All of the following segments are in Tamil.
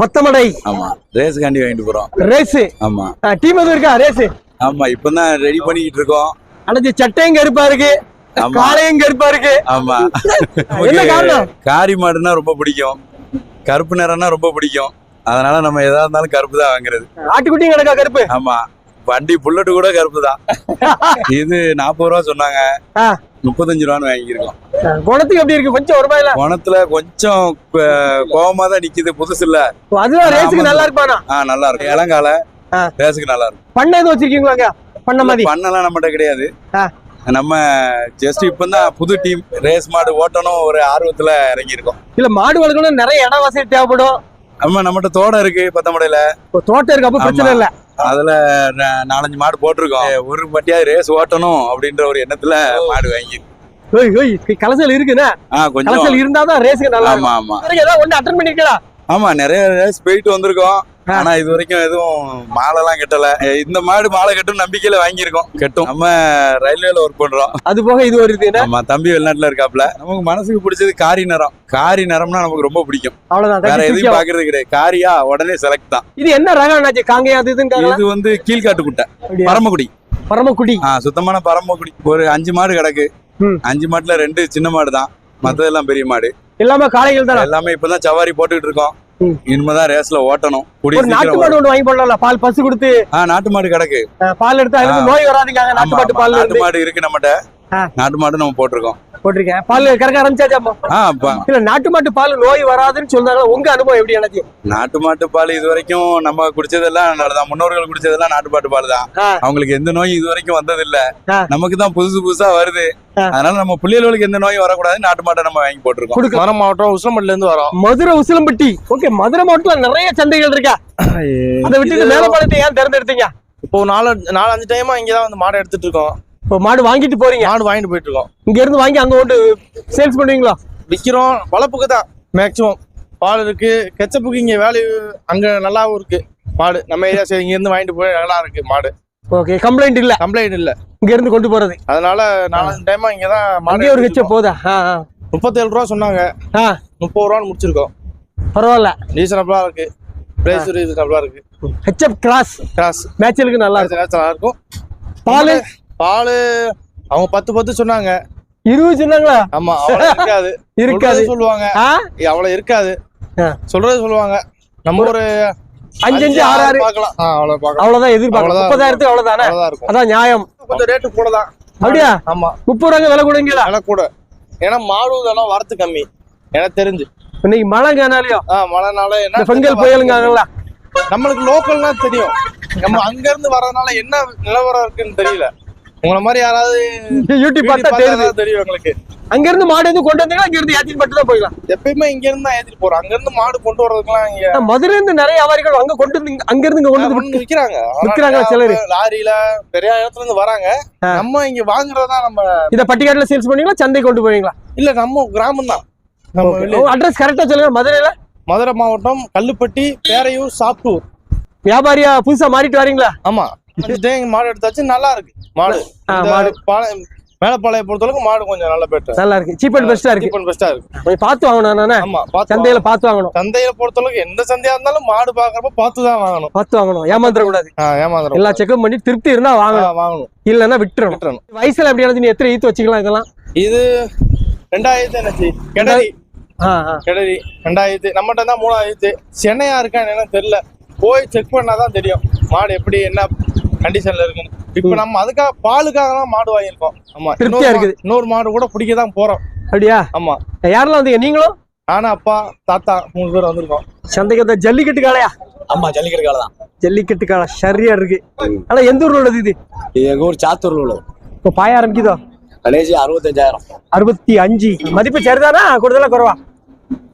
பத்தமடை ஆமா ரேஸ் காண்டி வாங்கிட்டு போறோம். ரேஸ். ஆமா. டீம் எதுவும் இருக்கா? ரேஸ். ஆமா இப்பதான் ரெடி பண்ணிக்கிட்டு இருக்கோம். அனைத்து சட்டையும் கருப்பா இருக்கு. காலையும் கருப்பா இருக்கு. ஆமா. என்ன காரணம்? காரி மாடுனா ரொம்ப பிடிக்கும். கருப்பு நிறம்னா ரொம்ப பிடிக்கும். அதனால நம்ம எதா இருந்தாலும் கருப்பு தான் வாங்குறது. ஆட்டுக்குட்டியும் கிடக்கா கருப்பு? ஆமா. வண்டி புல்லட்டு கூட கருப்பு தான். இது நாற்பது ரூபா சொன்னாங்க. முப்பத்தஞ்சு ரூபான்னு வாங்கியிருக்கோம் குணத்துக்கு எப்படி இருக்கு? கொஞ்சம் வருமா இல்ல? குணத்துல கொஞ்சம் கோ- கோவமா தான் நிக்குது புதுசு இல்ல. அதுதான் ரேஸுக்கு. நல்லா இருப்பானா ஆ நல்லா இருக்கும் இளங்கால. ரேஸுக்கு நல்லா இருக்கும் பண்ண எதுவும் வச்சிருக்கீங்களாங்க பண்ண மாதிரி? பண்ணலாம் நம்மகிட்ட கிடையாது. நம்ம ஜஸ்ட் இப்பதான் புது டீம் ரேஸ் மாடு ஓட்டணும் ஒரு ஆர்வத்துல இறங்கி இருக்கோம் இல்ல மாடு வளர்க்கணும் நிறைய இட வசதி தேவைப்படும். ஆமா நம்மகிட்ட தோட்டம் இருக்கு பத்தமடையில. தோட்டம் இருக்கு அப்ப பிரச்சனை. இல்ல. அதுல நாலஞ்சு மாடு போட்டிருக்கோம். ஒரு பட்டியாவது ரேஸ் ஓட்டணும் அப்படின்ற ஒரு எண்ணத்துல மாடு வாங்கி. கலசல் இருக்குண்ணே. கொஞ்சம். கலசல் இருந்தாதான் ரேஸுக்கு நல்லா இருக்கும் ஆமா. ஆமா ஏதாவது ஒண்ணு அட்டன் பண்ணிருக்கலாம் ஆமா நிறைய ரேஸ் போயிட்டு வந்திருக்கோம். ஆனா இது வரைக்கும் எதுவும் மாலை எல்லாம் கட்டல இந்த மாடு மாலை கட்டும் நம்பிக்கையில வாங்கியிருக்கோம். கட்டும். நம்ம ரயில்வேல ஒர்க் பண்றோம். அது போக இது ஒரு ஆமா தம்பி வெளிநாட்டுல இருக்காப்ல. நமக்கு மனசுக்கு பிடிச்சது காரி நிறம். காரி நிறம்னா நமக்கு ரொம்ப பிடிக்கும். அவ்வளவுதான். வேற எதையும் தூக்கி பாக்குறது கிடையாது. காரியா உடனே செலக்ட் தான். இது என்ன ரகம் காங்கையா இது வந்து கீழ்காட்டு குட்டை? பரமக்குடி. பரமக்குடி. சுத்தமான பரமக்குடி. ஒரு அஞ்சு மாடு கிடக்கு. அஞ்சு மாட்டுல ரெண்டு சின்ன மாடு தான். மத்ததெல்லாம் பெரிய மாடு. எல்லாமே காளைகள் தானே? எல்லாமே இப்பதான் சவாரி போட்டுக்கிட்டு இருக்கோம். இனிமேதான் ரேஸ்ல ஓட்டணும். நாட்டு மாடு ஒண்ணு வாங்கி போடலாம்ல? பால் பசு கொடுத்து. நாட்டு மாடு கிடக்கு. பால் எடுத்தா நோய் வராதுங்க. நாட்டு மாட்டு. பால் நாட்டு மாடு இருக்கு நம்மகிட்ட. நாட்டு மாடு நம்ம போட்டிருக்கோம். போட்டிருக்கேன். பால் கறக்க ஆரம்பிச்சாச்சாமா இல்ல நாட்டு மாட்டு பால் நோய் வராதுன்னு சொன்னாங்க உங்க அனுபவம் எப்படி எனக்கு? நாட்டு மாட்டு பால் இது வரைக்கும் நம்ம குடிச்சதெல்லாம் நல்லதான் முன்னோர்கள் குடிச்சதெல்லாம் நாட்டு மாட்டு பால் தான். அவங்களுக்கு எந்த நோயும் இது வரைக்கும் வந்தது இல்ல. நமக்கு தான் புதுசு புதுசா வருது. அதனால நம்ம பிள்ளைகளுக்கு எந்த நோயும் வரக்கூடாது நாட்டு மாட்டை நம்ம வாங்கி போட்டிருக்கோம். மரம் மாவட்டம் உசிலம்பட்டில இருந்து வரோம். மதுரை உசிலம்பட்டி. ஓகே மதுரை மாவட்டத்துல நிறைய சந்தைகள் இருக்கா? அதை விட்டுட்டு இது மேலப்பாளையத்தை ஏன் தேர்ந்தெடுத்தீங்க இப்போ நாலு நாலு அஞ்சு டைமா இங்கதான் வந்து மாடை எடுத்துட்டு இருக்கோம். இப்போ மாடு வாங்கிட்டு போறீங்க. மாடு வாங்கிட்டு போயிட்டு இருக்கோம் இங்க இருந்து வாங்கி அங்க கொண்டு சேல்ஸ் பண்ணுவீங்களா? விக்கிறோம். வளர்ப்புக்கு தான் மேக்சிமம் பால் இருக்கு. கெச்சப்புக்கு இங்க வேல்யூ அங்க நல்லாவும் இருக்கு. மாடு நம்ம ஏரியா சரி இங்க இருந்து வாங்கிட்டு போய் நல்லா இருக்கு மாடு. ஓகே கம்ப்ளைண்ட் இல்ல. கம்ப்ளைண்ட் இல்ல. இங்க இருந்து கொண்டு போறது. அதனால நாலஞ்சு டைமா இங்கதான் மாடு அங்கேயே ஒரு ஹெச்ச போதா. முப்பத்தேழு ரூபா சொன்னாங்க. முப்பது ரூபான்னு முடிச்சிருக்கோம். பரவாயில்ல. ரீசனபிளா இருக்கு. பிரைஸ் ரீசனபிளா இருக்கு. ஹெச்எப் கிராஸ் கிராஸ் மேட்சலுக்கு நல்லா இருக்கும் நல்லா இருக்கும். பால்? பால் அவங்க பத்து பத்து சொன்னாங்க. இருபது சொன்னாங்களா? ஆமா அவ்வளவு இருக்காது. இருக்காது. சொல்லுவாங்க. அவ்வளவு இருக்காது. சொல்றதே சொல்லுவாங்க. நம்ம ஒரு அஞ்சு அஞ்சு ஆறு ஆறு பார்க்கலாம். அவ்வளவுதான் எதிர்பார்க்கலாம். முப்பதாயிரத்துக்கு அவ்வளவுதானே? அதான் நியாயம். கொஞ்சம் ரேட்டு கூட தான். அப்படியா? ஆமா. முப்பது ரூபாய்க்கு விலை கொடுங்களா? விலை கூட. ஏன்னா மாடு இதெல்லாம் வரத்து கம்மி. எனக்கு தெரிஞ்சு. இன்னைக்கு மழை காணாலையோ? ஆ மழைனால என்ன பெண்கள் புயலுங்காங்கல்ல நம்மளுக்கு லோக்கல்னா தெரியும். நம்ம அங்க இருந்து வர்றதுனால என்ன நிலவரம் இருக்குன்னு தெரியல. உங்களை மாதிரி யாராவது யூடியூப் பார்த்தா தான் தெரியும் எங்களுக்கு அங்க இருந்து மாடு எதுவும் கொண்டு வந்தீங்களா அங்க இருந்து ஏத்திட்டு மட்டும் தான் போயிடலாம். எப்பயுமே இங்க இருந்து தான் ஏத்திட்டு போறோம். அங்க இருந்து மாடு கொண்டு வர்றதுக்குலாம் இங்க மதுரையில இருந்து நிறைய வியாபாரிகள் அங்க கொண்டு வந்து அங்க இருந்து இங்க கொண்டு வந்து விக்கிறாங்க. விக்கிறாங்க சிலரு. லாரியில பெரிய இடத்துல இருந்து வராங்க. நம்ம இங்க வாங்குறதா நம்ம இத பட்டிக்காட்டுல சேல்ஸ் பண்ணுவீங்களா சந்தை கொண்டு போவீங்களா? இல்ல நம்ம கிராமம் தான் அட்ரஸ் கரெக்டா சொல்லுங்க மதுரையில. மதுரை மாவட்டம் கல்லுப்பட்டி பேரையூர் சாப்டூர் வியாபாரியா புதுசா மாறிட்டு வரீங்களா? ஆமா. மாடு எடுத்தாச்சு நல்லா இருக்கு. மாடு மாடு. பாளை- மேலப்பாளைய பொறுத்தளவுக்கு மாடு கொஞ்சம் நல்ல பெட்டர் நல்லா இருக்கு. சீப் அண்ட் பெஸ்டா இருக்கு. பெஸ்டா இருக்கு. கொஞ்சம் பார்த்து வாங்கணும் நானே. ஆமா சந்தையில பார்த்து வாங்கணும். சந்தையில பொறுத்தளவுக்கு எந்த சந்தையா இருந்தாலும் மாடு பாக்குறப்ப பார்த்து தான் வாங்கணும். பார்த்து வாங்கணும். ஏமாந்துட கூடாது. ஆ, ஏமாந்துரும் எல்லா செக்கும் பண்ணி திருப்தி இருந்தா வாங்கணும். வாங்கணும். இல்லன்னா விட்டுறணும். விட்டுறணும். வயசுல எப்படி நீ எத்தனை ஈத்து வச்சுக்கலாம் இதெல்லாம்? இது ரெண்டாயிரத்தி என்னச்சு? ஆ. கிணறி ரெண்டாயிரத்து. நம்மகிட்ட தான் மூணாயிரத்து. சென்னையா இருக்கான்னு எனக்கு தெரியல. போய் செக் பண்ணாதான் தெரியும். மாடு எப்படி என்ன கண்டிஷன்ல இருக்குன்னு. இப்ப நம்ம அதுக்காக பாலுக்காக தான் மாடு வாங்கியிருக்கோம். ஆமா திருப்தியா இருக்குது. இன்னொரு மாடு கூட பிடிக்க தான் போறோம். அப்படியா? ஆமா. யாரெல்லாம் வந்தீங்க? நீங்களும்? நானும் அப்பா தாத்தா மூணு பேர் வந்திருக்கோம். சந்தைக்கு வந்த ஜல்லிக்கட்டு காளையா ஆமா ஜல்லிக்கட்டு காலை தான். ஜல்லிக்கட்டு காளை சரியா இருக்கு. ஆனா எந்த ஊர்ல உள்ளது இது? எங்க ஊர் சாத்தூர்ல உள்ளது. இப்போ பாய ஆரம்பிக்குதோ? கடைசி அறுபத்தஞ்சாயிரம். அறுபத்தி அஞ்சு. மதிப்பு சரிதானா? கூடுதலா குறவா?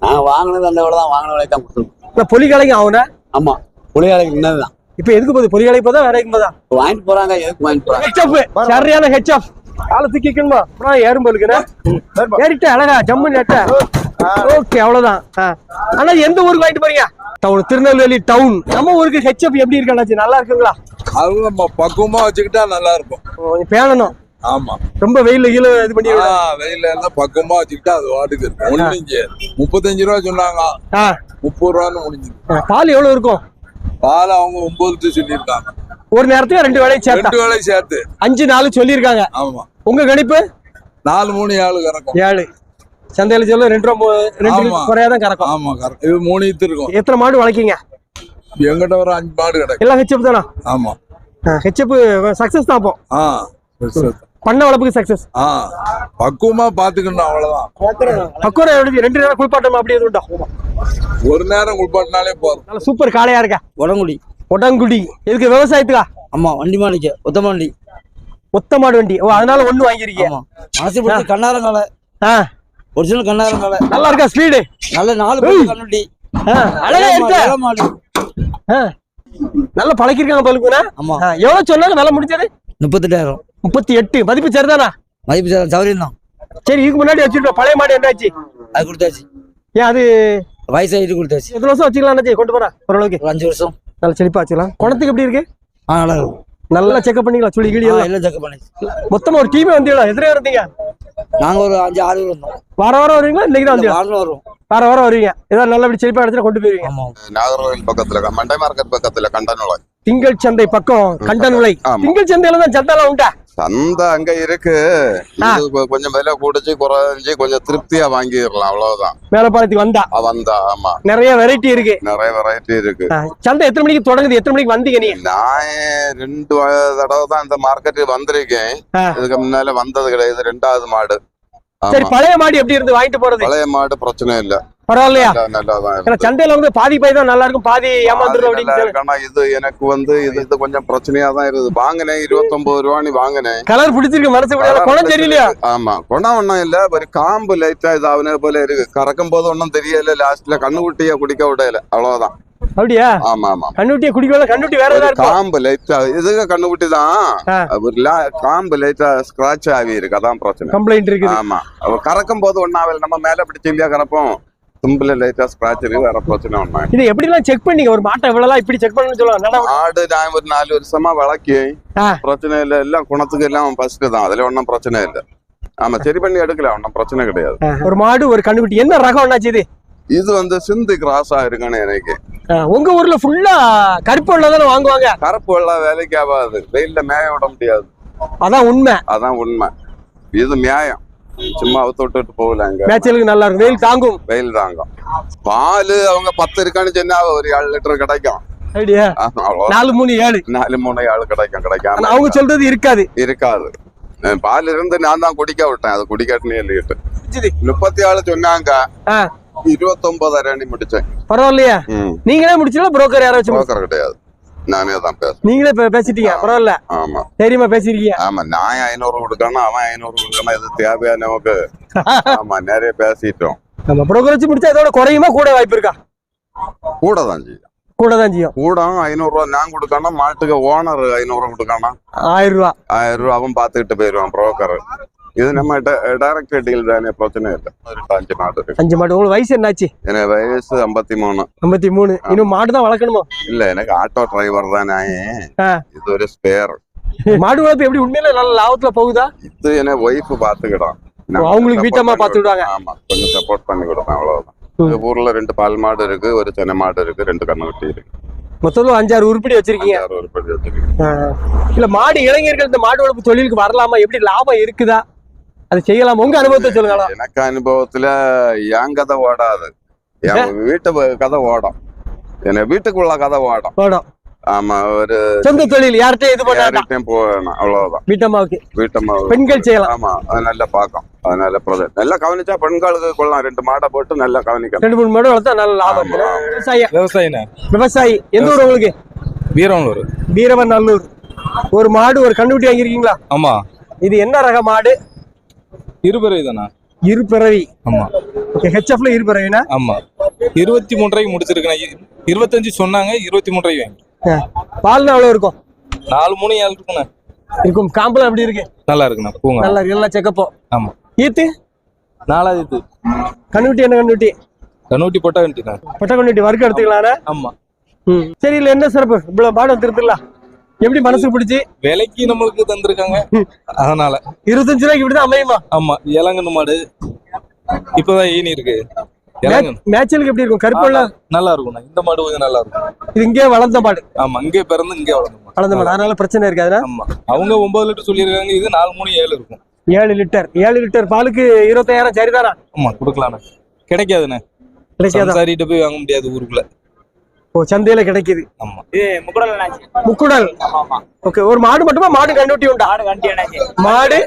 நாங்க வாங்கினது அந்த விலை தான் வாங்கின விலை தான் கொடுத்துருக்கோம். இல்ல பொலி கலைங்க அவன ஆமா புளியாலைக்கு நின்னது தான் இப்ப எதுக்கு போகுது? கலை போதா வேற எதுக்கு போதா? வாங்கிட்டு போறாங்க எதுக்கு வாங்கிட்டு போறாங்க? ஹெச்எப் சரியான ஹெச்எப் காலை தூக்கிக்கணுமா அப்புறம் ஏறும் போலுக்குறேன் ஏறிட்ட அழகா ஜம்முன்னு ஏட்ட ஓகே அவ்வளவுதான். ஆனா எந்த ஊருக்கு வாங்கிட்டு போறீங்க? டவுன் திருநெல்வேலி டவுன் நம்ம ஊருக்கு ஹெச்எப் எப்படி இருக்கு அண்ணாச்சி? நல்லா இருக்குங்களா? நம்ம பக்குவமா வச்சுக்கிட்டா நல்லா இருக்கும். பேணணும். ஆமா. ரொம்ப வெயில்ல கீழே இது பண்ணி ஆ, வெயில்ல எல்லாம் பக்கமா வச்சுக்கிட்டு அது வாட்டுக்கு இருக்கு ஒண்ணும் செய்யாது முப்பத்தஞ்சு ரூபா சொன்னாங்க. முப்பது ரூபான்னு முடிஞ்சது. ஆ, பால் எவ்வளவு இருக்கும்? பால் அவங்க ஒன்பது சொல்லியிருக்காங்க. ஒரு நேரத்துக்கு ரெண்டு வேலையும் சேர்த்தா. ரெண்டு வேலை சேர்த்து. அஞ்சு நாலு சொல்லியிருக்காங்க. ஆமா. உங்க கணிப்பு? நாலு மூணு ஏழு கறக்கும். ஏழு. சந்தையில சொல்ல ரெண்டு ரூபா ரெண்டு. குறையாதான் கறக்கும். ஆமா கறக்கும். இது மூணு ஈத்து இருக்கும் எத்தனை மாடு வளர்க்கீங்க? எங்கிட்ட ஒரு அஞ்சு மாடு கிடக்கு. எல்லாம் ஹெச்எப் தானா? ஆமா. ஹெச்எப் சக்சஸ் தான் அப்போ. ஆ. பண்ண வளர்ப்புக்கு சக்சஸ் ஆ பக்குவமா பாத்துக்கணும் அவ்வளவுதான். பக்குவரம் எப்படி ரெண்டு நேரம் குளிப்பாட்டமா அப்படியே எதுவும் உண்டா ஒரு நேரம் குளிப்பாட்டினாலே போதும். நல்ல சூப்பர் காளையா இருக்கா? உடங்குடி. உடங்குடி. இதுக்கு விவசாயத்துக்கா? ஆமா வண்டி மாடிக்க ஒத்த வண்டி ஒத்த மாடு வண்டி. ஓ அதனால ஒண்ணு வாங்கிருக்கீங்க. ஆமா. மனசு பிடிச்ச கண்ணாரங்கால ஆ, ஒரிஜினல் கண்ணாரங்கால நல்லா இருக்கா ஸ்பீடு நல்ல நாலு பேர் கண்ணுட்டி. அழகா இருக்க? மாடு. ஆ. நல்லா பழக்கிருக்காங்க பழுக்குண்ணா ஆமா. எவ்வளவு சொன்னாங்க விலை முடிஞ்சது? முப்பத்தெட்டாயிரம். முப்பத்தி எட்டு. மதிப்பு சரிதானா? மதிப்பு ச- சௌகரியம் தான் சரி இதுக்கு முன்னாடி வச்சுட்டோம் பழைய மாடு என்னாச்சு? அது கொடுத்தாச்சு. ஏன் அது வயசாயிட்டு கொடுத்தாச்சு. எத்தனை வருஷம் வச்சுக்கலாம் கொண்டு போறா ஓரளவுக்கு. ஒரு அஞ்சு வருஷம். நல்ல செழிப்பா வச்சுக்கலாம். குணத்துக்கு எப்படி இருக்கு? ஆ நல்லா இருக்கும் நல்லா செக்அப் பண்ணிக்கலாம். சுழி கிளி எல்லாம். எல்லாம் செக் பண்ணி மொத்தமா ஒரு டீமே வந்தீங்களா? எதிரே இருந்தீங்க? நாங்க ஒரு அஞ்சு ஆறு பேர் வந்தோம் வார வாரம் வருவீங்களா? இன்னைக்கு தான் வந்தீங்க வாரம் வரும். வார வாரம் வருவீங்க. ஏதாவது நல்லபடி செழிப்பா இடத்துல கொண்டு போயிருவீங்க. நாகர்கோவில் பக்கத்துல மண்டை மார்க்கெட் பக்கத்துல கண்டனோலை திங்கள் சந்தை பக்கம் கண்டன் விலை ஆமா. திங்கள் சந்தையில தான் சந்தைலாம் உண்டா? சந்தை அங்க இருக்கு. கொஞ்சம் விலை கூடிச்சு குறைஞ்சி கொஞ்சம் திருப்தியா வாங்கிடலாம். அவ்வளவுதான். மேலப்பாளையத்துக்கு வந்தா? வந்தா ஆமா. நிறைய வெரைட்டி இருக்கு. நிறைய வெரைட்டி இருக்கு. சந்தை எத்தனை மணிக்கு தொடங்குது? எத்தனை மணிக்கு வந்தீங்க நீங்க? நான் ரெண்டு தடவை தான் இந்த மார்க்கெட்டுக்கு வந்திருக்கேன். இதுக்கு முன்னால வந்தது கிடையாது. ரெண்டாவது மாடு. சரி பழைய மாடு எப்படி இருந்து? வாங்கிட்டு போறது? பழைய மாடு பிரச்சனை இல்ல. பரவாயில்லையா? ஏன்னா இருக்கு. சந்தையில வந்து பாதி பாய் தான் நல்லா இருக்கும் பாதி ஏமாந்துரும் அப்படின்னு இருக்கு. இது எனக்கு வந்து இது இது கொஞ்சம் பிரச்சனையா தான் இருக்குது. வாங்கினேன் இருபத்தொன்பது ரூபான்னு வாங்கினேன். கலர் பிடிச்சிருக்கு மனசு குணம் தெரியலையா ஆமா குணம் ஒண்ணும் இல்ல. ஒரு காம்பு லைட்டா இது அவனே போல இருக்கு. கறக்கும் போது ஒன்றும் தெரியல லாஸ்ட்ல கண்ணுக்குட்டிய குடிக்க விடல. அவ்வளவுதான். அப்படியா? ஆமா ஆமா. கண்ணுட்டியை குடிக்கல கண்ணுட்டி வேற ஏதாவது காம்பு லைட்டா இதுக்கு கண்ணுக்குட்டி தான். காம்பு லைட்டா ஸ்கிராச் ஆகி இருக்கு அதான் பிரச்சனை. கம்ப்ளைண்ட் இருக்குது. ஆமா. கறக்கும் போது ஒன்னாவில் நம்ம மேல பிடிச்சி இல்லையா கறப்போம். தும்புல லைட்டா ஸ்கிராச் இருக்கு வேற பிரச்சனை ஒண்ணா இது எப்படிலாம் செக் பண்ணீங்க? ஒரு மாட்டை இவ்வளவு இப்படி செக் பண்ணணும்னு சொல்லுவாங்க. ஆடு நான் ஒரு நாலு வருஷமா வளர்க்கி ஆ. பிரச்சனை இல்ல. எல்லாம் குணத்துக்கு எல்லாம் ஃபர்ஸ்ட் தான். அதுல ஒன்றும் பிரச்சனை இல்ல. ஆமா சரி பண்ணி எடுக்கலாம் ஒன்றும் பிரச்சனை கிடையாது. ஒரு மாடு ஒரு கண்ணுக்குட்டி. என்ன ரகம் என்னாச்சு இது? இது வந்து சிந்து கிராஸா இருக்குன்னு எனக்கு. உங்க ஊர்ல ஃபுல்லா கருப்பு உள்ளதானே வாங்குவாங்க? கருப்பு எல்லாம் வேலைக்கு ஆகாது. வெயில்ல மேய விட முடியாது. அதான் உண்மை. அதான் உண்மை. இது நியாயம் சும்மா அவுத்து விட்டுட்டு போகல அங்க. மேய்ச்சலுக்கு நல்லா இருக்கும். வெயில் தாங்கும். வெயில் தாங்க பால் அவங்க பத்து இருக்கான்னு சொன்னா ஒரு ஏழு லிட்டர் கிடைக்கும். நாலு மூணு ஏழு. நாலு மூணு ஏழு கிடைக்கும் கிடைக்காம. அவங்க சொல்றது இருக்காது. இருக்காது. பால் இருந்து நான் தான் குடிக்க விட்டேன். அது குடிக்காட்டுன்னு சொல்லிட்டு புரிஞ்சுது. முப்பத்தி ஆறு சொன்னாங்க. ஆ, இருபத்தொன்பதாயிரம் முடிச்சேன். பரவாயில்லையா. நீங்களே முடிச்சீங்களா புரோக்கர் யாராவது வச்சு புரோக்கர் கிடையாது. நானே தான் பேசுறேன். நீங்களே பேசிட்டீங்க பரவாயில்ல. ஆமா. தைரியமா பேசிருக்கீங்க. ஆமா நான் ஐநூறு கொடுக்கணும் அவன் ஐநூறு கொடுக்கணும் இது தேவையா நமக்கு? ஆமா நிறைய பேசிட்டோம். நம்ம புரோக்கர் வச்சு முடிச்சா இதோட குறையுமா கூட வாய்ப்பு இருக்கா? கூட தான் செய்யும். கூட தான் செய்யும். கூட ஐநூறு ரூபா நான் கொடுக்கணும் மாட்டுக்கு ஓனர் ஐநூறு கொடுக்கணும் ஆயிரம் ரூபா. ஆயிரம் ரூபா அவன் பார்த்துக்கிட்டு போயிடுவான் புரோக்கர் இது நம்ம டைரக்ட் டீல் தானே. பிரச்சனை இல்லை. அஞ்சு மாடு. இருக்கு அஞ்சு மாடு. உங்களுக்கு வயசு என்னாச்சு? எனக்கு வயசு ஐம்பத்தி மூணு ஐம்பத்தி மூணு இன்னும் மாடு தான் வளர்க்கணுமா? இல்ல எனக்கு ஆட்டோ டிரைவர் தான் நான். இது ஒரு ஸ்பேர் மாடு வளர்ப்பு எப்படி? உண்மையில நல்ல லாபத்துல போகுதா? இது என்ன ஒய்ஃப் பாத்துக்கிடும் அவங்களுக்கு வீட்டம்மா பார்த்து விடுவாங்க. ஆமா கொஞ்சம் சப்போர்ட் பண்ணி கொடுப்பேன் அவ்வளவுதான் ஊர்ல ரெண்டு பால் மாடு இருக்கு ஒரு சென்னை மாடு இருக்கு ரெண்டு கண்ணுக்குட்டி இருக்கு. மொத்தம் அஞ்சாறு உருப்படி வச்சிருக்கீங்க. இல்ல மாடு இளைஞர்கள் இந்த மாடு வளர்ப்பு தொழிலுக்கு வரலாமா? எப்படி லாபம் இருக்குதா? அது செய்யலாம். உங்க அனுபவத்தை சொல்லுங்களா எனக்கு அனுபவத்துல என் கதை ஓடாது. என் வீட்டு கதை ஓடும். என்ன வீட்டுக்குள்ள கதை ஓடும். வேணும் ஆமா ஒரு சொந்த தொழில் யார்கிட்ட இது பண்ண வேண்டாம். யார்கிட்டயும் போக வேணாம் அவ்வளவுதான். வீட்டம்மாவுக்கு. வீட்டம்மா பெண்கள் செய்யலாம். ஆமா அது நல்லா பார்க்கும் அது நல்ல பிரதர். நல்லா கவனிச்சா பெண்களுக்கு கொள்ளலாம். ரெண்டு மாடை போட்டு நல்லா கவனிக்கணும். ரெண்டு மூணு மாடு வளர்த்தா நல்ல லாபம். விவசாயம் விவசாயிண்ணே விவசாயி. எந்த ஊர் உங்களுக்கு? வீரவனூர். வீரவன் நல்லூர் ஒரு மாடு ஒரு கண்ணுக்குட்டி வாங்கியிருக்கீங்களா? ஆமா. இது என்ன ரக மாடு? இருபது தானா இரு பிறவி ஆமா. ஹெச்எஃப்ல இரு பிறவினா ஆமா. இருபத்தி மூணு ரூபாய்க்கு முடிச்சிருக்கேன் இருபத்தஞ்சு சொன்னாங்க இருபத்தி மூணு ரூபாய்க்கு வாங்கி பால்னா எவ்வளவு இருக்கும்? நாலு மூணு ஏழு இருக்குண்ணே. இருக்கும். காம்பெல்லாம் எப்படி இருக்கு? நல்லா இருக்குண்ணா. பூங்க. நல்லா இருக்கு. நல்லா செக்கப்போ ஆமா. ஈத்து? நாலாவது கண்ணுக்குட்டி என்ன கண்ணுக்குட்டி? கண்ணூட்டி போட்டா வேண்டியதான் பொட்டை கண்ணுக்குட்டி வறுக்க எடுத்துக்கலாம்னா ஆமா. ம். சரி இல்ல என்ன சிறப்பு? இவ்வளவு மாடு திருத்தலாம் எப்படி மனசு பிடிச்சி? விலைக்கு நம்மளுக்கு தந்திருக்காங்க. அதனால. இருபத்தஞ்சு ரூபாய்க்கு இப்படிதான் அமையுமா? ஆமா இளங்கன்னு மாடு இப்பதான் ஈனி இருக்கு. மேட்சலுக்கு எப்படி இருக்கும்? கருப்புள்ள நல்லா இருக்கும்ண்ணா இந்த மாடு கொஞ்சம் நல்லா இருக்கும். இது இங்கே வளர்ந்த மாடு. ஆமா இங்கே பிறந்து இங்கே வளர்ந்த மாடு. வளர்ந்த மாடு. அதனால பிரச்சனை இருக்காதுன்னா ஆமா. அவங்க ஒன்பது லிட்டர் சொல்லியிருக்காங்க. இது நாலு மூணு ஏழு இருக்கும். ஏழு லிட்டர். ஏழு லிட்டர். பாலுக்கு இருபத்தாயிரம் சரிதானா? ஆமா கொடுக்கலாண்ணே கிடைக்காதுண்ணே. கிடைக்காதா? சம்சாரிட்ட போய் வாங்க முடியாது ஊருக்குள்ள. சந்தையில கிடைக்குது. ஆமா. முக்குடல் ஓகே ஒரு மாடு மட்டுமா? மாடு கண்ணுட்டி உண்டா? மாடு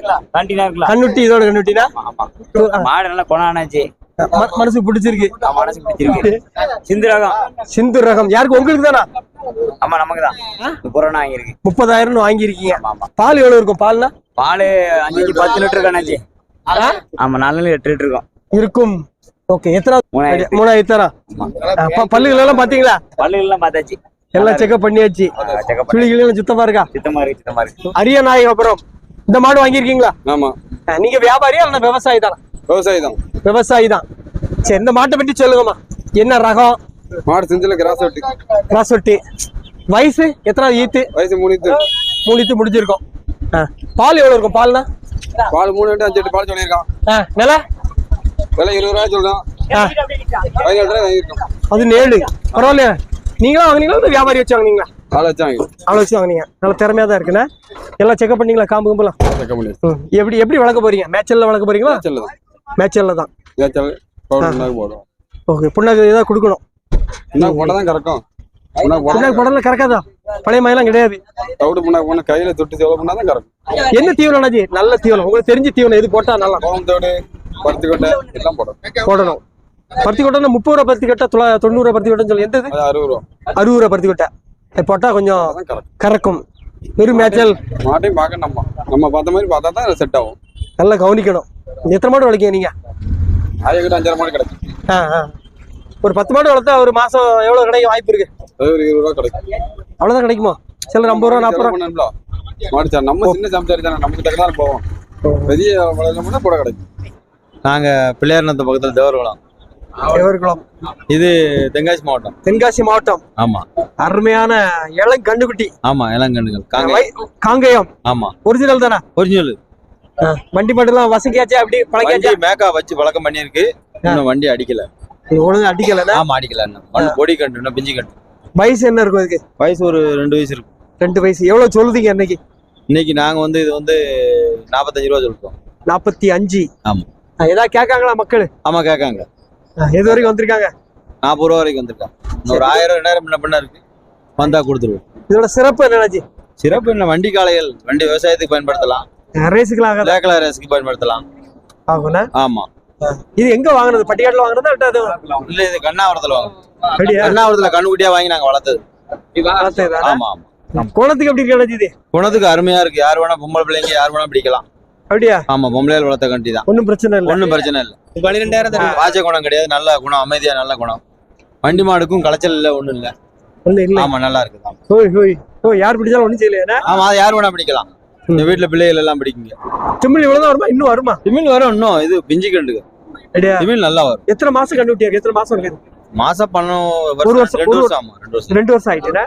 கண்ணுட்டி இதோட கண்ணுட்டினா? மாடு நல்லா கொண்டாச்சு மனசுக்கு பிடிச்சிருக்கு. மனசு பிடிச்சிருக்கு. சிந்து ரகம். சிந்து ரகம். யாருக்கு? உங்களுக்கு தானா? ஆமா நமக்கு தான் முப்பது ரூபா வாங்கியிருக்கு வாங்கியிருக்கீங்க. பால் எவ்வளவு இருக்கும்? பால்னா? பால் அஞ்சு பத்து லிட்டர் கண்ணாச்சு ஆமா நாலு நாள் எட்டு லிட்டர் இருக்கும். இருக்கும். ஓகே எத்தனை மூணாயிரத்து. தரம் பல்லுகள் எல்லாம் பாத்தீங்களா? பல்லுகள்லாம் பார்த்தாச்சு எல்லாம் செக்அப் பண்ணியாச்சு. கிளிகள் எல்லாம் சுத்தமா இருக்கா? சுத்தமா இருக்கு சுத்தமா இருக்கு. அரிய நாயகபுரம் இந்த மாடு வாங்கியிருக்கீங்களா? ஆமா. நீங்க வியாபாரியா இல்ல விவசாயி தானா? விவசாயி தான். விவசாயி தான். சரி இந்த மாட்டை பற்றி சொல்லுங்கம்மா. என்ன ரகம்? மாடு செஞ்சில கிராஸ் வெட்டி. ராசொட்டி வயசு? எத்தனை ஈத்து? வயசு மூணித்து. மூணு ஈத்து முடிஞ்சிருக்கும். பால் எவ்வளவு இருக்கும் பால்னா? பால் மூணு அஞ்சு எட்டு பால் சொல்லியிருக்கான். நில? விலை இருபது ரூபாய் சொல்றான் ஆ, பதினேழு பதினேழு. பரவாயில்லையா. நீங்களா வாங்குனீங்களா? வியாபாரி வச்சு வாங்குனீங்களா? ஆள் வச்சாங்க அவ்வளோ வச்சு வாங்குனீங்க. நல்ல திறமையா தான் இருக்குண்ணே. எல்லாம் செக்அப் பண்ணீங்களா? காம்பு கும்பலாம்? ம். எப்படி எப்படி வளர்க்க போறீங்க? மேட்சல்ல வளர்க்க போறீங்களா? தான். மேட்சல்ல தான். பவுடர் போடுவோம். ஓகே. புண்ணாக்கு ஏதாவது கொடுக்கணும்? புண்ணாக்கு போட்டால் தான் கறக்கும். போட கறக்காதா? பழைய மாதிரிலாம் கிடையாது. தவிடு போனால் கையில் தொட்டு செவலை பண்ணால் தான் கறக்கும். என்ன தீவனம் நல்ல தீவனம். உங்களுக்கு தெரிஞ்ச தீவனம். எது போட்டா நல்லா கோவம் தவிடு பருத்தி கொட்டை எல்லாம் போடும் போடணும். பருத்தி கொட்டை முப்பது ரூபா பருத்தி கொட்டை தொள்ளா தொண்ணூறு ரூபா பருத்தி கொட்டைன்னு சொல்லி எந்த இது அறுபது ரூபா. அறுபது ரூபா பருத்தி கொட்டை அது போட்டா கொஞ்சம் கறக்கும். வெறும் மேய்ச்சல் மாட்டையும் பார்க்க நம்ம நம்ம பார்த்த மாதிரி பார்த்தா தான் செட் ஆகும். நல்லா கவனிக்கணும். எத்தனை மாடு வளர்க்கீங்க நீங்க? அஞ்சாறு மாடு கிடைக்கும். ஆ, ஆ. ஒரு பத்து மாடு வளர்த்தா ஒரு மாசம் எவ்வளவு கிடைக்க வாய்ப்பு இருக்கு? அது ஒரு இருபது ரூபா கிடைக்கும். அவ்வளவுதான் கிடைக்குமா? சில ஐம்பது ரூபா நாற்பது ரூபா. மாடு சார் நம்ம சின்ன சம்சாரி தானே நமக்கு தக்க தான் போவோம். பெரிய வளர்ந்தோம்னா கூட கிடைக்கும். நாங்க பிள்ளையார்நத்த பக்கத்துல தேவர்குளம். தேவர்குளம். இது தென்காசி மாவட்டம். தென்காசி மாவட்டம். ஆமா. அருமையான இளம் கண்டுக்குட்டி ஆமா இளங்கண்ணுகள் காங்க. வை- காங்கேயம். ஆமா. ஒரிஜினல் தானே? ஒரிஜினல் வண்டி மட்டும் வசங்கியாச்சா அப்படி பழகியாச்சா? மேக்கா வச்சு பழக்கம் பண்ணியிருக்கு. இன்னும் வண்டி அடிக்கல. ஒழுங்கு அடிக்கலன்னா ஆமா அடிக்கல இன்னும். பொடி கண்டு இன்னும் பிஞ்சு கண்டு வயசு என்ன இருக்கும் இதுக்கு? வயசு ஒரு ரெண்டு வயசு இருக்கும். ரெண்டு வயசு. எவ்வளவு சொல்லுதீங்க இன்னைக்கு? இன்னைக்கு நாங்க வந்து இது வந்து நாற்பத்தஞ்சு ரூபா சொல்லிட்டோம். நாற்பத்தி அஞ்சு. ஆமா. ஏதாவது கேட்காங்களா மக்கள்? ஆமா கேட்காங்க. எது வரைக்கும் வந்திருக்காங்க? நாற்பது ரூபா வரைக்கும் வந்திருக்கான் இன்னும் ஒரு ஆயிரம் ரெண்டாயிரம் முன்ன பின்ன இருக்கு. வந்தா கொடுத்துருவோம். இதோட சிறப்பு என்னடாச்சு சிறப்பு என்ன? வண்டி காளைகள். வண்டி விவசாயத்துக்கு பயன்படுத்தலாம். ரேஸுக்குலாம் லேக்கலா ரேஸுக்கு பயன்படுத்தலாம். ஆகும்னா ஆமா. இது எங்க வாங்குனது? பட்டிக்காட்டுல வாங்குறதா இல்ல அது இல்ல இது கண்ணாவரத்துல வாங்க அப்படியா? கண்ணாவரத்துல கண்ணுக்குட்டியா வாங்கி நாங்க வளர்த்தது. வளர்த்ததா? ஆமா ஆமா. குளத்துக்கு எப்படி இருக்கு இது? குணத்துக்கு அருமையா இருக்கு. யார் வேணா பொம்பளை பிள்ளைங்க யார் வேணா பிடிக்கலாம். அப்படியா? ஆமா பொம்பளையால் வளர்த்த கண்டி தான். ஒண்ணும் பிரச்சனை இல்ல. ஒன்றும் பிரச்சனை இல்லை. பன்னிரெண்டாயிரம் பாய்ச்ச குணம் கிடையாது. நல்ல குணம் அமைதியா நல்ல குணம். வண்டி மாடுக்கும் களைச்சல் இல்ல ஒண்ணும் இல்ல. ஒண்ணும் இல்ல. ஆமா நல்லா இருக்கு. ஓய் ஓய் ஓ யார் பிடிச்சாலும் ஒண்ணும் செய்யலையா ஆமா அது யார் வேணா பிடிக்கலாம். இந்த வீட்டுல பிள்ளைகள் எல்லாம் பிடிக்குங்க. திமிழ் இவ்வளவுதான் வருமா? இன்னும் வருமா? திமிழ் வரும் இன்னும். இது பிஞ்சு கண்டுக்கு திமிழ் நல்லா வரும். எத்தனை மாசம் கண்டுபிட்டியா எத்தனை மாசம் மாசம் பண்ணும் ஒரு வருஷம், ரெண்டு வருஷம் ஆமா ரெண்டு வருஷம். ரெண்டு வருஷம் ஆயிட்டுனா